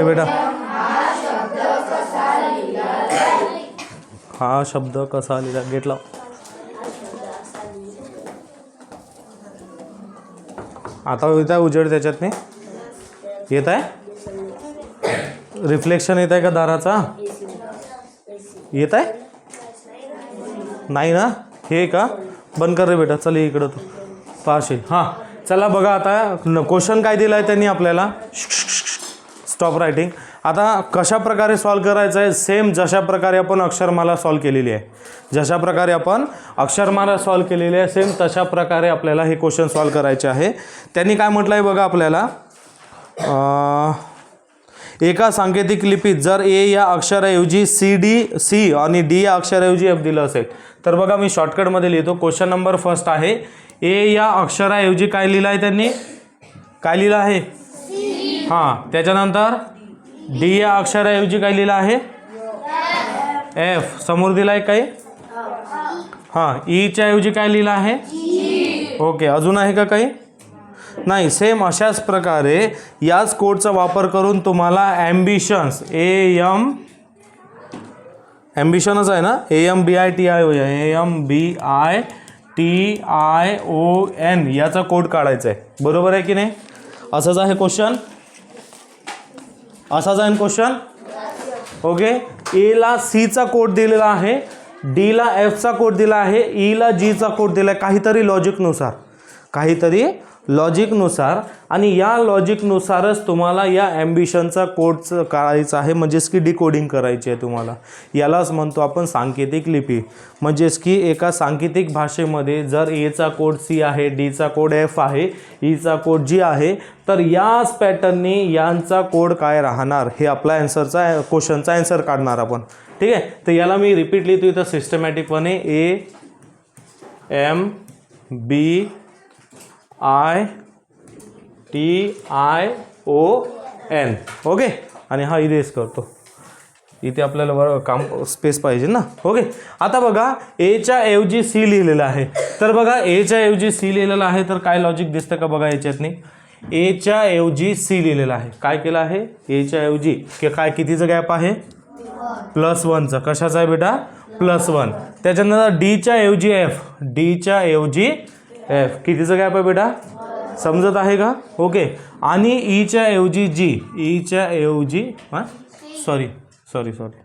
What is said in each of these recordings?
हे बेटा। हा शब्द कसा लिहिला? गेट लाव आता येत आहे उजेड त्याच्यात येत आहे? रिफ्लेक्शन येत आहे का दाराचा? येत आहे? नाही ना? हे का? बंद कर रे बेटा चल इकडं तू. पाहशील. हां. चला बघा आता क्वेश्चन काय दिला आहे त्यांनी आपल्याला? स्टॉप रायटिंग आता कशा प्रकारे सॉल्व करायचं आहे? सेम जशा प्रकारे आपण अक्षरमाला सॉल्व केलेली आहे. जशा प्रकारे आपण अक्षरमाला सॉल्व केलेली आहे सेम तशा प्रकारे आपल्याला हे क्वेश्चन सॉल्व करायचे आहे. त्यांनी काय म्हटलं आहे बघा आपल्याला? एका सांकेतिक लिपीत जर ए या अक्षराऐवजी सी डी सी आणि डी या अक्षराऐवजी एफ दिलं असेल तर बघा मी शॉर्टकटमध्ये लिहितो. क्वेश्चन नंबर फर्स्ट आहे. ए या अक्षराऐवजी काय लिहिलं आहे त्यांनी? काय लिहिलं आहे? हां त्याच्यानंतर डी या अक्षराऐवजी काय लिहिलं आहे? एफ समोर दिला आहे काही? हां ईच्या ऐवजी काय लिहिलं आहे? ओके अजून आहे का काही? नाही सेम अशाच प्रकारे याच कोडचा वापर करून तुम्हाला ॲम्बिशन्स ए एम ॲम्बिशनच आहे ना? A M B I T I O A M B I T I O N याचा कोड काढायचा आहे. बरोबर आहे की नाही? असंच आहे क्वेश्चन असा जाईल क्वेश्चन ओके एला सीचा कोड दिलेला आहे. डीला एफचा कोड दिला आहे. E ईला जीचा कोड दिला आहे काहीतरी लॉजिकनुसार काहीतरी लॉजिकनुसार आणि या लॉजिकनुसारच तुम्हाला या ॲम्बिशनचा कोडचं काढायचा आहे. म्हणजेच की डिकोडिंग करायची आहे तुम्हाला. यालाच म्हणतो आपण सांकेतिक लिपी. म्हणजेच की एका सांकेतिक भाषेमध्ये जर एचा कोड सी आहे डीचा कोड एफ आहे ईचा कोड जी आहे तर याच पॅटर्ननी यांचा कोड काय राहणार? हे आपला ॲन्सरचा क्वेश्चनचा ॲन्सर काढणार आपण. ठीक आहे? तर याला मी रिपीट लिहितो इथं सिस्टमॅटिकपणे A M B I T I O N okay आणि हा इरेज करतो इथे आपल्याला वर काम स्पेस पाहिजे ना? ओके आता बघा एच्या ऐवजी सी लिहिलेलं आहे. तर बघा एच्या ऐवजी सी लिहिलेलं आहे तर काय लॉजिक दिसतं का बघा याच्यातनी? एच्या ऐवजी सी लिहिलेलं आहे. काय केलं आहे? एच्या ऐवजी. की काय कितीचं गॅप आहे? प्लस वनचं कशाचं आहे बेटा? प्लस वन त्याच्यानंतर डीच्या ऐवजी एफ डीच्या ऐवजी एफ कितीचं गॅप आहे बेटा? समजत आहे का? ओके आणि ईच्या ऐवजी जी ईच्या ऐवजी हां? सॉरी सॉरी सॉरी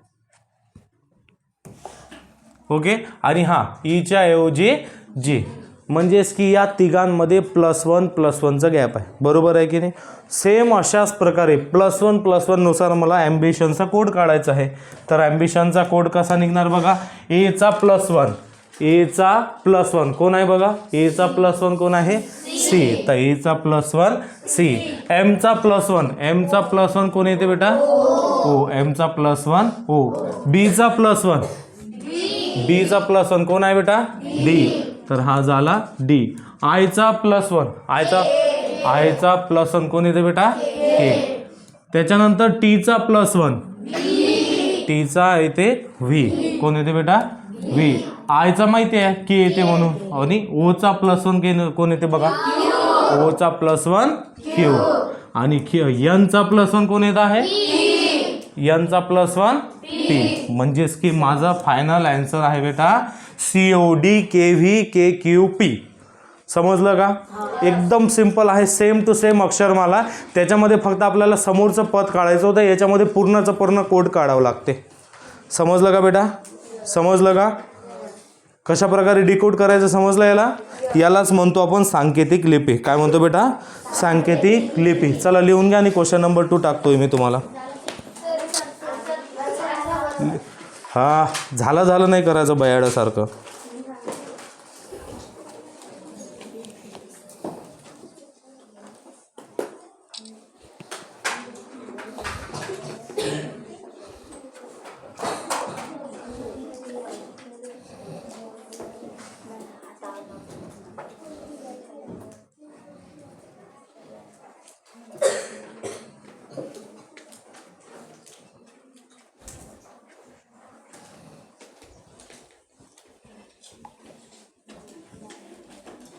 ओके आणि हां ईच्या ऐवजी जी म्हणजेच की या तिघांमध्ये प्लस वन प्लस वनचा गॅप आहे. बरोबर आहे की नाही? सेम अशाच प्रकारे प्लस वन प्लस वननुसार मला ॲम्बिशनचा कोड काढायचा आहे. तर ॲम्बिशनचा कोड कसा निघणार बघा? एचा प्लस वन एचा प्लस वन कोण आहे बघा एचा प्लस वन कोण आहे सी तर एचा प्लस वन सी एमचा प्लस वन एमचा प्लस वन कोण येते बेटा ओ एमचा प्लस वन ओ बीचा प्लस वन बीचा प्लस वन कोण आहे बेटा डी तर हा झाला डी आयचा प्लस वन आयचा आयचा प्लस वन कोण येते बेटा ए त्याच्यानंतर टीचा प्लस वन टीचा येते व्ही कोण येते बेटा व्ही आयचा माहिती आहे की येते म्हणून. आणि ओचा प्लस वन के कोण येते बघा. ओचा प्लस वन क्यू आणि क्यू यनचा प्लस वन कोण येत आहे? यनचा प्लस वन पी. म्हणजेच की माझा फायनल आन्सर आहे बेटा C O D K V K Q P समजलं का? एकदम सिंपल आहे सेम टू सेम अक्षरमाला. त्याच्यामध्ये फक्त आपल्याला समोरचं पद काढायचं होतं याच्यामध्ये पूर्णचं पूर्ण कोड काढावं लागते. समजलं का बेटा? समजलं का? कशा प्रकारे डिकोड करायचं समजलं याला? यालाच म्हणतो आपण सांकेतिक लिपी. काय म्हणतो बेटा? सांकेतिक लिपी. चला लिहून घ्या आणि क्वेश्चन नंबर टू टाकतोय मी तुम्हाला. हा झालं झालं नाही करायचं बयाडासारखं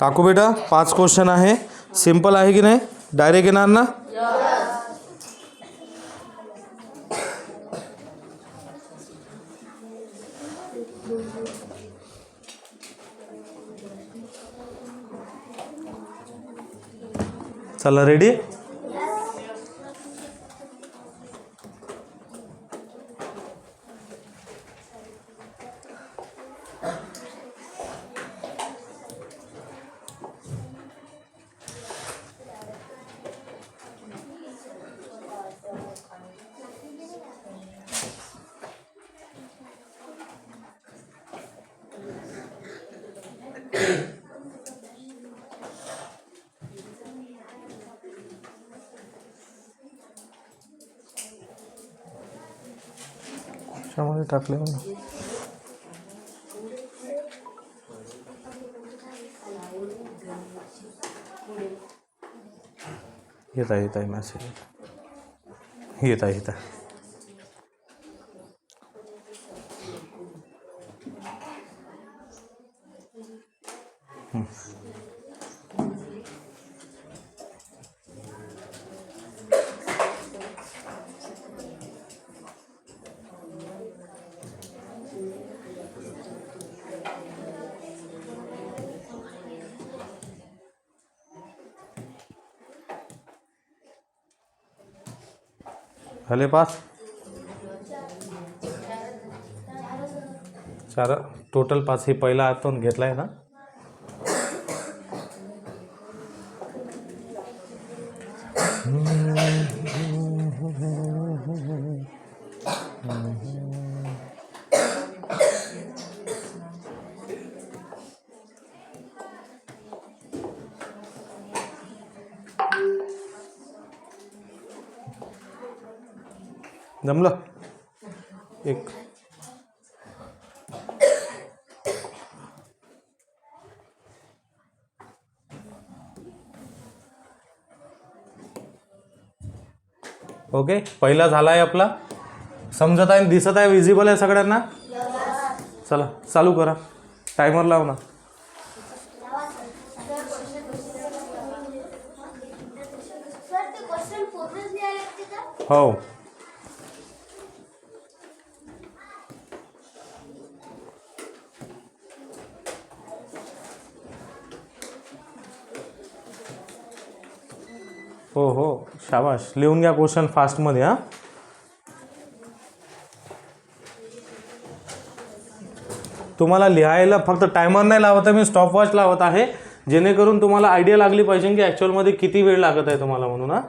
टाकू बेटा पाच क्वेश्चन आहे. सिंपल आहे की नाही? डायरेक्ट येणार ना? चला रेडी त्याच्यामध्ये टाकले म्हणून. येत आहे येत आहे मॅसेज. येत आहे येत. झाले पाच? चार. टोटल पाच हे पहिला आतून घेतला आहे ना? जमलं एक. ओके पहिला झाला आहे आपला. समजत आहे दिसत आहे विजिबल आहे सगळ्यांना? चला चालू करा. टायमर लाव ना. हो हो शाबाश. लिहून घ्या क्वेश्चन फास्टमध्ये हां. तुम्हाला लिहायला फक्त टायमर नाही लावत आहे मी स्टॉपवॉच लावत आहे. जेणेकरून तुम्हाला आयडिया लागली पाहिजे की ॲक्च्युअलमध्ये किती वेळ लागत आहे तुम्हाला म्हणून हां.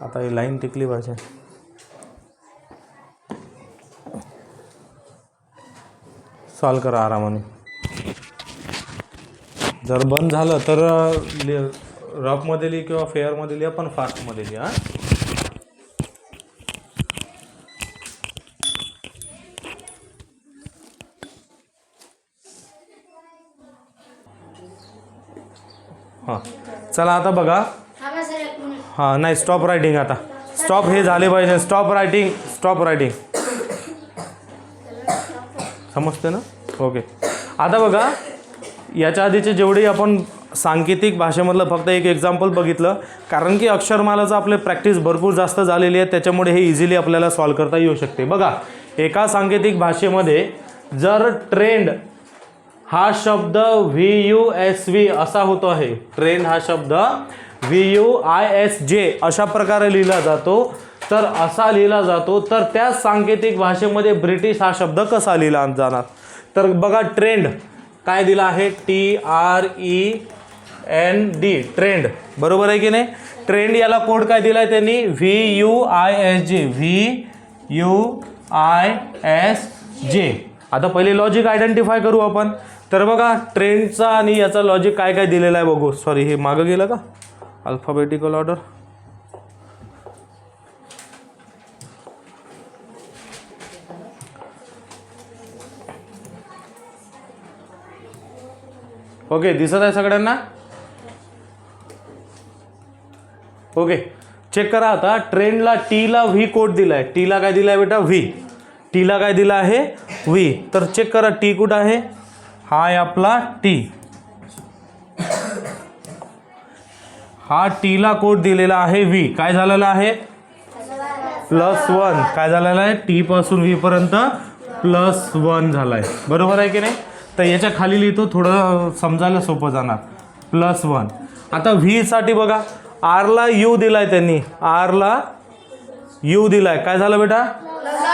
आता ही लाईन टिकली पाहिजे. सॉल्व करा आरामाने. जर बंद झालं तर रफमध्ये लिहि किंवा फेअरमध्ये लिहा पण फास्टमध्ये लिहा हां. चला आता बघा. हां नाही स्टॉप रायटिंग आता. स्टॉप हे झाले पाहिजे. स्टॉप रायटिंग स्टॉप रायटिंग समजते ना? ओके आता बघा. याच्या आधीचे जेवढे आपण सांकेतिक भाषेमधलं फक्त एक एक्झाम्पल बघितलं कारण की अक्षरमालाचं आपले प्रॅक्टिस भरपूर जास्त झालेली आहे त्याच्यामुळे हे इझिली आपल्याला सॉल्व करता येऊ शकते. बघा एका सांकेतिक भाषेमध्ये जर ट्रेंड हा शब्द व्ही यू एस व्ही असा होतो आहे ट्रेंड हा शब्द व्ही यू आय एस जे अशा प्रकारे लिहिला जातो तर असा लिहिला जातो तर त्या सांकेतिक भाषेमध्ये ब्रिटिश हा शब्द कसा लिहिला जाणार? तर बघा ट्रेंड काय दिलं आहे? T R E N D. Trend. बरोबर आहे की नाही? ट्रेंड याला कोड काय दिला आहे त्यांनी? V U I S J. V U I S J. आता पहिले लॉजिक आयडेंटिफाय करू आपण. तर बघा ट्रेंडचा आणि याचा लॉजिक काय काय दिलेला आहे बघू. सॉरी हे मागं गेलं का? अल्फाबेटिकल ऑर्डर ओके दिसत आहे सगळ्यांना? ओके चेक करा आता. ट्रेंडला टीला व्ही कोड आहे टीला काय दिला आहे बेटा? व्ही. टीला काय दिलं आहे? व्ही. तर चेक करा टी कुठं आहे? हा आहे आपला टी. हा टीला कोड दिलेला आहे व्ही. काय झालेला आहे? Plus one. काय झालेलं आहे? टीपासून व्हीपर्यंत प्लस वन झाला आहे बरोबर आहे की नाही? तर याच्या खाली लिहितो थोडं समजायला सोपं जाणार. प्लस वन आता व्हीसाठी बघा आरला यू दिलाय त्यांनी. आरला यू दिलाय. काय झालं बेटा?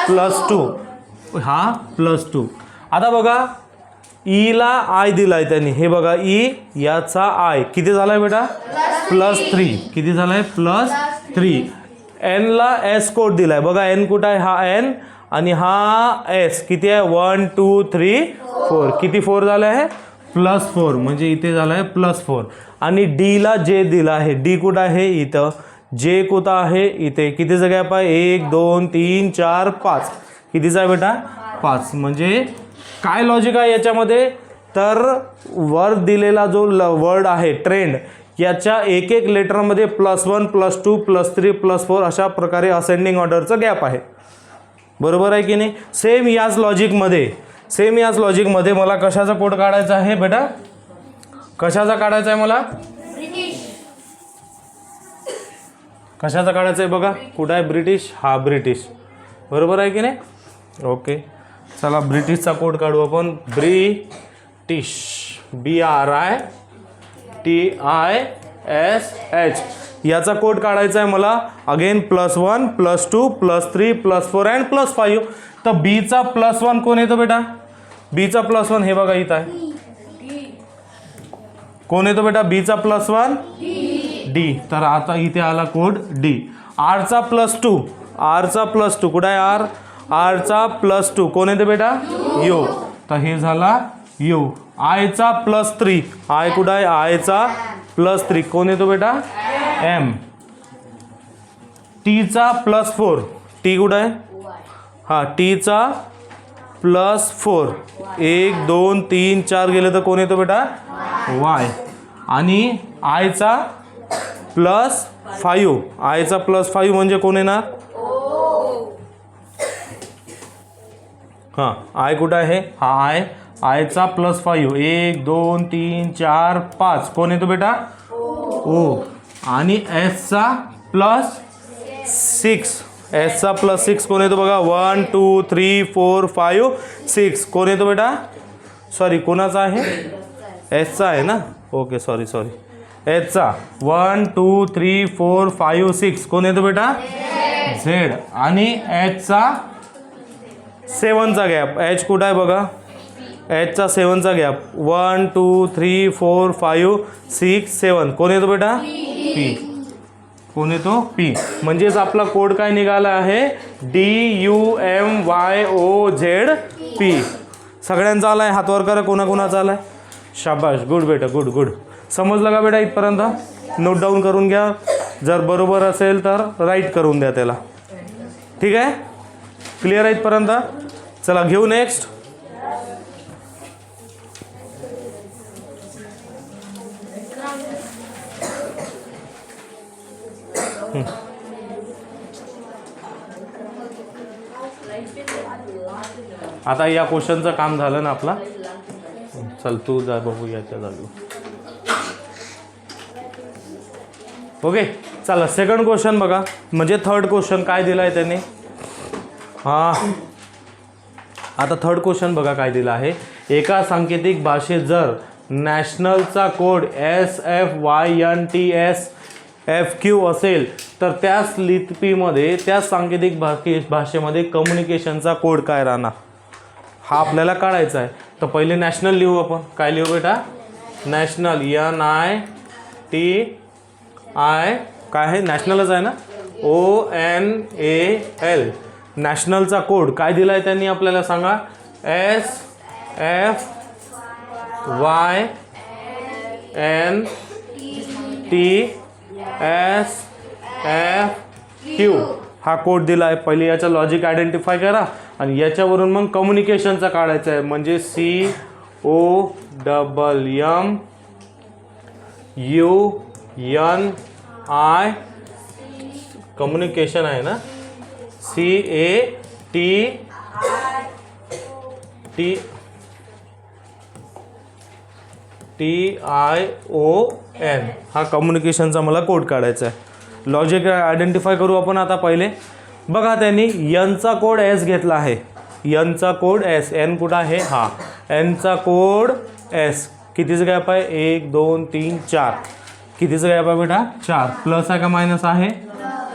प्लस टू हा प्लस टू आता बघा e ईला आय दिलाय त्यांनी. हे बघा ई याचा आय किती झालाय बेटा? प्लस थ्री किती झालाय? प्लस थ्री एनला एस कोड दिलाय. बघा एन कुठं आहे? हा एन आणि हा एस किती आहे? वन टू थ्री फोर किती फोर झालं आहे प्लस फोर म्हणजे इथे झालं आहे प्लस फोर आणि डीला जे दिलं आहे. डी कुठं आहे? इथं. जे कुठं आहे? इथे. कितीचा गॅप आहे एक दोन तीन चार पाच. कितीचा आहे बेटा? पाच. म्हणजे काय लॉजिक आहे याच्यामध्ये? तर वर दिलेला जो ल वर्ड आहे ट्रेंड याच्या एक एक लेटरमध्ये plus one plus two plus three plus four अशा प्रकारे असेंडिंग ऑर्डरचं गॅप आहे. बरोबर आहे की नाही? सेम याच लॉजिकमध्ये सेम याच लॉजिकमध्ये मला कशाचा कोड काढायचा आहे बेटा? कशाचा काढायचा आहे मला? कशाचा काढायचा आहे बघा. कुठं आहे? ब्रिटिश हा ब्रिटिश बरोबर आहे की नाही? ओके चला ब्रिटिशचा कोड काढू आपण. British B R I T I S H याचा कोड काढायचा आहे मला. Again plus one plus two plus three plus four and plus five तर बीचा प्लस वन कोण येतो बेटा? बीचा प्लस वन हे बघा इथं आहे. कोण येतो बेटा? बीचा प्लस वन डी तर आता इथे आला कोड डी आरचा प्लस टू आरचा प्लस टू कुठं आहे आर आरचा प्लस टू कोण येते बेटा? यू तर हे झाला यू आयचा प्लस थ्री आय कुठं आहे? आयचा प्लस थ्री कोण येतो बेटा? एम टीचा प्लस फोर टी कुठं आहे? हा टीचा प्लस फोर एक दोन तीन चार गेले तर कोण येतो बेटा? वाय आणि आयचा प्लस फाईव्ह आयचा प्लस फाईव्ह म्हणजे कोण येणार? हां आय कुठं आहे? हा आय आयचा प्लस फाईव्ह एक दोन तीन चार पाच. कोण येतो बेटा? ओ आणि एसचा प्लस सिक्स एसचा प्लस सिक्स कोण येतो बघा? One two three four five six कोण येतो बेटा? सॉरी कोणाचा आहे? एसचा आहे ना? Okay sorry sorry एचचा one two three four five six कोण येतो बेटा? झेड आणि एचचा सेवनचा गॅप एच कुठं आहे बघा? एचचा सेवनचा gap one two three four five six seven कोण येतो बेटा? पी कोण येतो? पी म्हणजेच आपला कोड काय निघाला आहे? D U M Y O Z P सगळ्यांचा आला आहे हातवर करा. कोणाकोणाचा आला आहे शाबाश गुड बेटा. गुड गुड समजलं का बेटा इथपर्यंत? नोट डाऊन करून घ्या. जर बरोबर असेल तर राईट करून द्या त्याला. ठीक आहे? क्लिअर आहे इथपर्यंत? चला घेऊ नेक्स्ट आता या क्वेश्चनचं काम झालं ना आपला? चल तू जा बघू याच्या जागी. ओके चला सेकंड क्वेश्चन बघा. म्हणजे थर्ड क्वेश्चन काय दिलं आहे त्याने? हां. आता थर्ड क्वेश्चन बघा काय दिलं आहे. एका सांकेतिक भाषेत जर नॅशनलचा code S F Y N T S F Q असेल तर त्याच लिपीमध्ये त्याच सांकेतिक भाषे भाषेमध्ये कम्युनिकेशनचा कोड काय राहणार? हा आपल्याला काढायचा आहे. तर पहिले नॅशनल लिहू आपण. काय लिहू बेटा? National N I T I काय आहे? नॅशनलच आहे ना? ओ एन ए एल नॅशनलचा कोड काय दिला आहे त्यांनी आपल्याला सांगा? S F Y N T S F Q हा कोड दिला आहे पहिले याचा लॉजिक आयडेंटिफाय करा आणि याच्यावरून मग कम्युनिकेशनचा काढायचा आहे. म्हणजे C O double M U N I communication आहे ना? C A T T T I O N हा कम्युनिकेशनचा मला कोड काढायचा आहे. लॉजिक आयडेंटिफाय करू आपण आता पहिले. बघा त्यांनी यनचा कोड एस घेतला आहे. यनचा कोड एस एन कुठं आहे? हा. एनचा कोड एस कितीचं गॅप आहे? एक दोन तीन चार. कितीचं गॅप आहे बेटा? चार. प्लस आहे का मायनस आहे?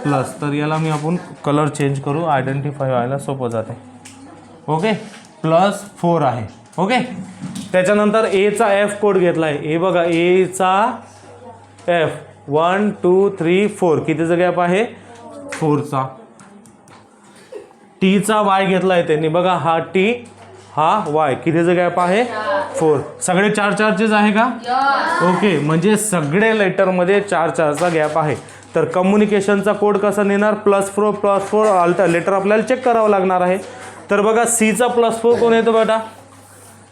प्लस तर याला मी आपण कलर चेंज करू. आयडेंटिफाय व्हायला सोपं जाते. ओके प्लस फोर आहे. ओके त्याच्यानंतर एचा एफ कोड घेतला आहे. ए बघा एचा F one two three four कितीचा गॅप आहे? फोरचा टीचा वाय घेतला आहे त्यांनी. बघा हा टी हा वाय कितीचा गॅप आहे? फोर सगळे चार चारचेच आहे का? ओके म्हणजे सगळे लेटरमध्ये चार चारचा गॅप आहे. तर कम्युनिकेशनचा कोड कसा नेणार? प्लस फोर प्लस फोर आलता लेटर आपल्याला चेक करावं लागणार आहे. तर बघा सीचा प्लस फोर कोण येतो बेटा?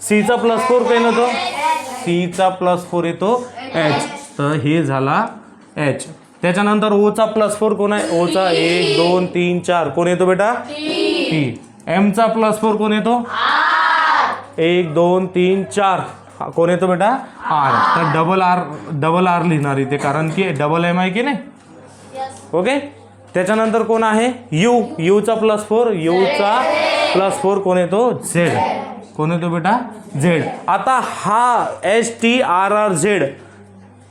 सीचा प्लस फोर कोण येतो? सीचा प्लस फोर येतो एच तर हे झाला एच त्याच्यानंतर ओचा प्लस फोर कोण आहे? ओचा एक दोन तीन चार. कोण येतो बेटा? टी एमचा प्लस फोर कोण येतो? एक दोन तीन चार. हा, कोण येतो बेटा? आर. तर डबल आर डबल आर लिहिणार इथे कारण की डबल एम आहे की नाही? ओके त्याच्यानंतर कोण आहे? यू यूचा प्लस फोर यूचा प्लस फोर कोण येतो? झेड कोण येतो बेटा? झेड आता हा H T R R Z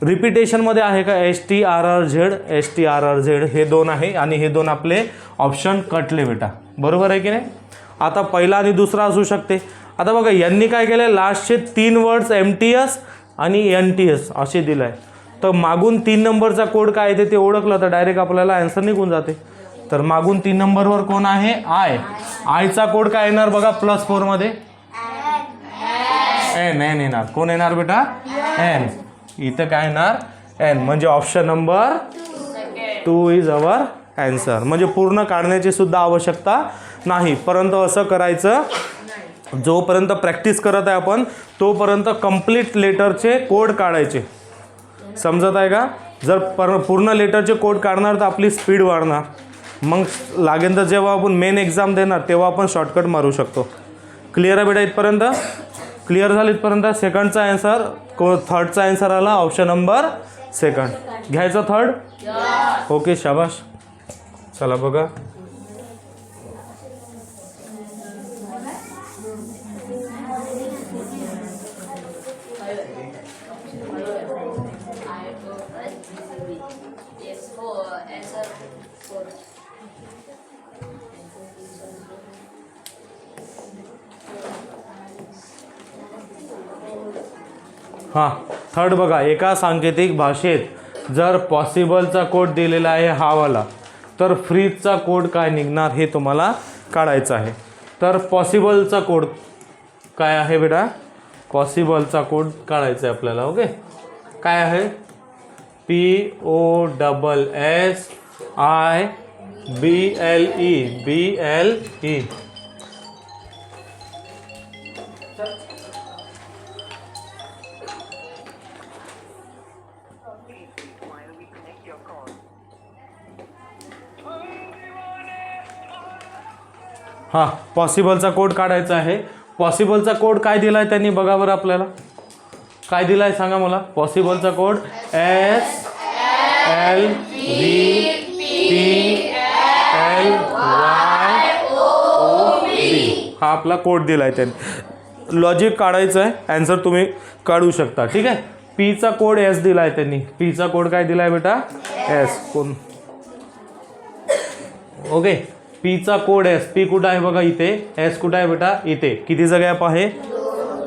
रिपिटेशनमध्ये आहे का S T R R Z S T R R Z हे दोन आहे आणि हे दोन आपले ऑप्शन कटले बेटा. बरोबर आहे की नाही? आता पहिला आणि दुसरा असू शकते. आता बघा यांनी काय केलं आहे लास्टचे तीन वर्ड्स एम टी एस आणि एन टी एस असे दिलं आहे तर मागून तीन नंबरचा कोड काय येते ते ओळखलं तर डायरेक्ट आपल्याला ॲन्सर निघून जाते. तर मागून तीन नंबरवर कोण आहे? आय आयचा कोड काय येणार बघा प्लस फोरमध्ये एन एन येणार. कोण येणार बेटा? एन इथं काय येणार? एन म्हणजे option number two is our answer म्हणजे पूर्ण काढण्याची सुद्धा आवश्यकता नाही. परंतु असं करायचं जोपर्यंत प्रॅक्टिस करत आहे आपण तोपर्यंत कंप्लीट लेटरचे कोड काढायचे. समजत आहे का? जर पर पूर्ण लेटरचे कोड काढणार तर आपली स्पीड वाढणार. मग लागेल तर जेव्हा आपण मेन एक्झाम देणार तेव्हा आपण शॉर्टकट मारू शकतो. क्लिअर आहे बेटा इथपर्यंत? क्लिअर झालं इथपर्यंत सेकंडचा ॲन्सर को थर्डचा ॲन्सर आला ऑप्शन नंबर सेकंड घ्यायचं थर्ड ओके शाबाश. चला बघा. हां थर्ड बघा एका सांकेतिक भाषेत जर पॉसिबलचा कोड दिलेला आहे हावाला तर फ्रीजचा कोड काय निघणार हे तुम्हाला काढायचं आहे. तर पॉसिबलचा कोड काय आहे बेटा? पॉसिबलचा कोड काढायचा आहे आपल्याला ओके काय आहे? P O double S I B L E B L E हां पॉसिबलचा कोड काढायचा आहे. पॉसिबलचा कोड काय दिला आहे त्यांनी बघा बरं आपल्याला. काय दिला आहे सांगा मला. पॉसिबलचा code S L V P L Y O B हा आपला कोड दिला आहे त्यांनी. लॉजिक काढायचं आहे ॲन्सर तुम्ही काढू शकता. ठीक आहे? पीचा कोड एस दिला आहे त्यांनी. पीचा कोड काय दिला आहे बेटा? एस कोण? ओके पीचा कोड एस पी कुठं आहे बघा इथे? एस कुठं आहे बेटा? इथे. कितीचा गॅप आहे?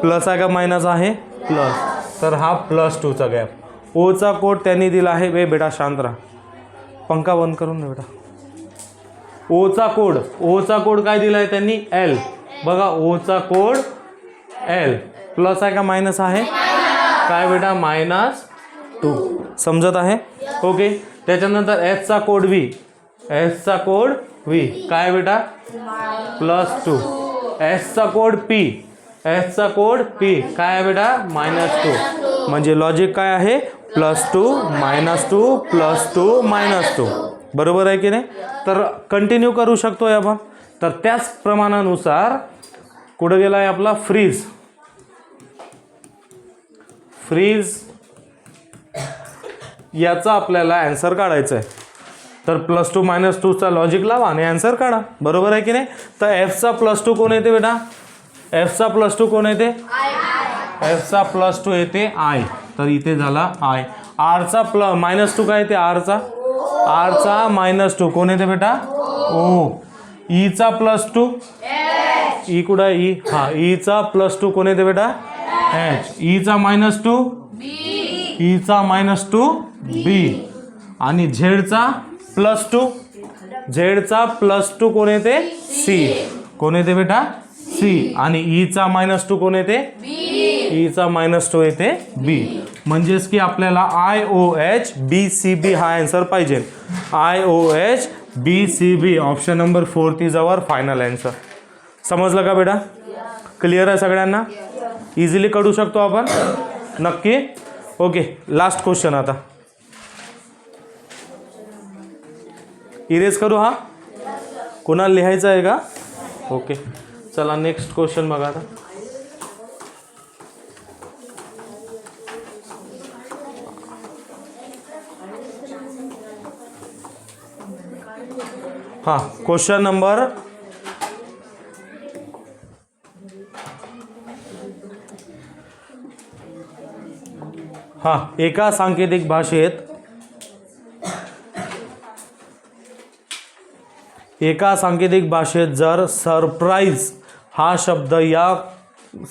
प्लस आहे का मायनस आहे? प्लस तर हा प्लस टूचा गॅप ओचा कोड त्यांनी दिला आहे. बे बेटा शांत राहा. पंखा बंद करून दे बेटा. ओचा कोड ओचा कोड काय दिला आहे त्यांनी? एल बघा ओचा कोड एल प्लस आहे का मायनस आहे? काय बेटा? मायनस टू समजत आहे? ओके त्याच्यानंतर एसचा कोड व्ही एसचा कोड व्ही काय बेटा? प्लस टू एसचा कोड पी एसचा कोड पी काय आहे बेटा? मायनस टू म्हणजे लॉजिक काय आहे? Plus two minus two plus two minus two बरोबर आहे की नाही? तर कंटिन्यू करू शकतो आहे आपण. तर त्याच प्रमाणानुसार कुठं गेला आहे आपला? फ्रीज फ्रीज याचा आपल्याला ॲन्सर काढायचा आहे तर प्लस टू मायनस टूचा लॉजिक लावा आणि ॲन्सर काढा. बरोबर आहे की नाही? तर एफचा प्लस टू कोण येते बेटा? एफचा प्लस टू कोण येते? एफचा प्लस टू येते आय तर इथे झाला आय आरचा प्ल मायनस टू काय येते? आरचा आरचा मायनस टू कोण येते बेटा? ओ ईचा प्लस टू ई कुठं ई हा ईचा प्लस टू कोण येते बेटा? एच ईचा मायनस टू ईचा मायनस टू बी आणि झेडचा प्लस टू. झेडचा प्लस टू कोण येते? सी. कोण येते बेटा? सी. आणि ईचा मायनस टू कोण येते? ईचा मायनस टू येते बी. म्हणजेच की आपल्याला I O H B C B हा आन्सर पाहिजे. I O H B C B option number fourth is our final answer समजलं का बेटा? क्लिअर आहे सगळ्यांना? इझिली करू शकतो आपण? नक्की? ओके लास्ट क्वेश्चन आता. इरेज करू हा? कुणाला लिहायचं आहे का? ओके चला नेक्स्ट क्वेश्चन बघा आता. हां क्वेश्चन नंबर हां एका सांकेतिक भाषेत एका सांकेतिक भाषेत जर सरप्राईज हा शब्द या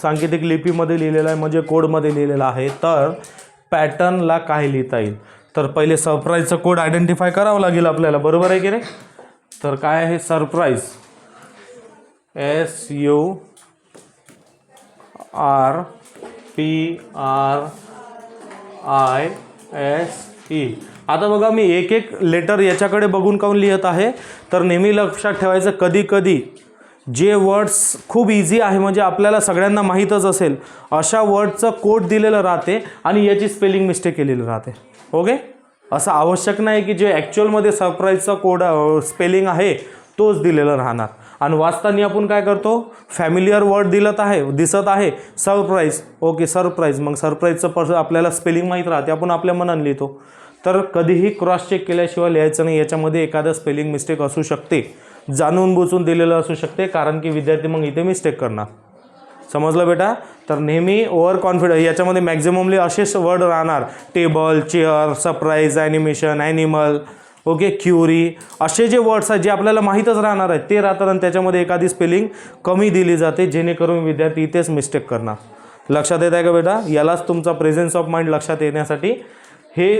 सांकेतिक लिपीमध्ये लिहिलेला आहे म्हणजे कोडमध्ये लिहिलेला आहे तर पॅटर्नला काय लिहिता येईल? तर पहिले सरप्राईजचं कोड आयडेंटिफाय करावं लागेल आपल्याला बरोबर आहे की नाही? तर काय आहे surprise S U R P R I S E आता बघा मी एक एक लेटर याच्याकडे बघून काऊन लिहित आहे? तर नेहमी लक्षात ठेवायचं कधी कधी जे वर्ड्स खूप इझी आहे म्हणजे आपल्याला सगळ्यांना माहीतच असेल अशा वर्डचं कोड दिलेलं राहते आणि याची स्पेलिंग मिस्टेक केलेली राहते. ओके असं आवश्यक नाही की जे ॲक्च्युअलमध्ये सरप्राईजचा कोड स्पेलिंग आहे तोच दिलेला राहणार. आणि वाचताना आपण काय करतो? फॅमिलियर वर्ड दिलत आहे दिसत आहे सरप्राईज ओके सरप्राईज मग सरप्राईजचं पर्स आपल्याला स्पेलिंग माहीत राहते आपण आपल्या मनाने लिहितो. तर कधीही क्रॉस चेक केल्याशिवाय लिहायचं नाही. याच्यामध्ये एखादं स्पेलिंग मिस्टेक असू शकते. जाणून बुजून दिलेलं असू शकते. कारण की विद्यार्थी मग इथे मिस्टेक करणार. समजलं बेटा? तर नेहमी ओव्हर कॉन्फिडन्स याच्यामध्ये मॅक्झिममली असेच वर्ड राहणार. Table chair surprise animation animal okay query असे जे वर्ड्स आहेत जे आपल्याला माहीतच राहणार आहेत ते राहतात आणि त्याच्यामध्ये एखादी स्पेलिंग कमी दिली जाते जेणेकरून विद्यार्थी इथेच मिस्टेक करणार. लक्षात येत आहे का बेटा? यालाच तुमचा प्रेझेन्स ऑफ माइंड लक्षात येण्यासाठी हे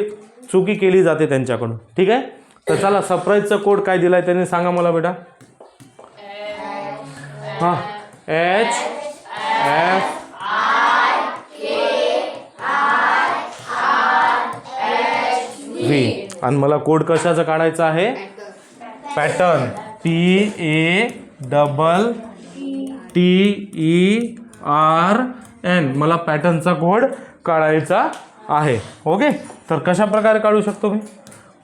चुकी केली जाते त्यांच्याकडून. ठीक आहे? तर चला सरप्राईजचा कोड काय दिला आहे त्यांनी सांगा मला बेटा. हां. एच एफ व्ही आणि मला कोड कशाचा काढायचा आहे? Pattern P A double T E R N मला पॅटर्नचा कोड काढायचा आहे. ओके तर कशा प्रकारे काढू शकतो मी?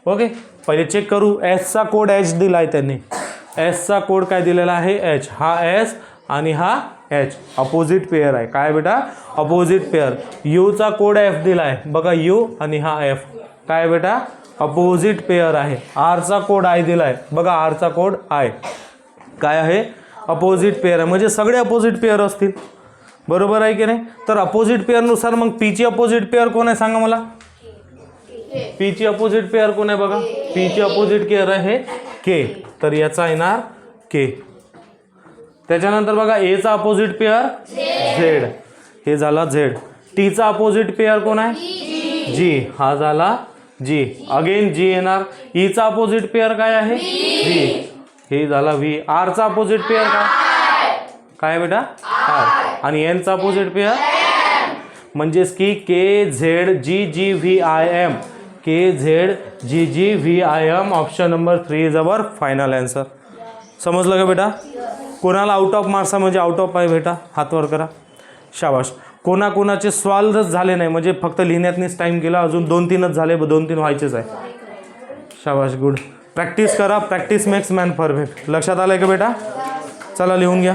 ओके पहिले चेक करू. एसचा कोड एच दिला आहे त्यांनी. एसचा कोड काय दिलेला आहे? एच हा एस आणि हा एच अपोजिट पेअर आहे. काय बेटा? अपोजिट पेअर यूचा कोड एफ दिला आहे बघा यू आणि हा एफ काय बेटा? अपोजिट पेअर आहे. आरचा कोड आय दिला आहे बघा आरचा कोड आय काय आहे? अपोजिट पेअर आहे. म्हणजे सगळे अपोजिट पेअर असतील. बरोबर आहे की नाही? तर अपोजिट पेअरनुसार मग पीची अपोजिट पेअर कोण आहे? सांगा मला. पीची अपोजिट पेअर कोण आहे बघा? पीची अपोजिट पेअर आहे के तर याचा येणार के त्याच्यानंतर बघा एचा अपोजिट पेअर झेड हे झाला झेड टीचा अपोजिट पेअर कोण आहे? जी हा झाला जी अगेन जी येणार. ईचा अपोजिट पेअर काय आहे? व्ही हे झाला व्ही आरचा अपोजिट पेअर काय? काय बेटा? आर आणि एनचा अपोजिट पेअर म्हणजेच की K Z G G V I M K Z G G V I M option number three is our final answer समजलं का बेटा? कोणाला आउट ऑफ मार्क्स म्हणजे आउट ऑफ आहे बेटा? हातवर करा. शाबाश. कोणाकोणाचे सॉल्वच झाले नाही म्हणजे फक्त लिहिण्यातनीच टाईम गेला अजून दोन तीनच झाले दोन तीन व्हायचेच आहे. शाबाश गुड प्रॅक्टिस करा प्रॅक्टिस मेक्स मॅन परफेक्ट लक्षात आलं आहे का बेटा? चला लिहून घ्या.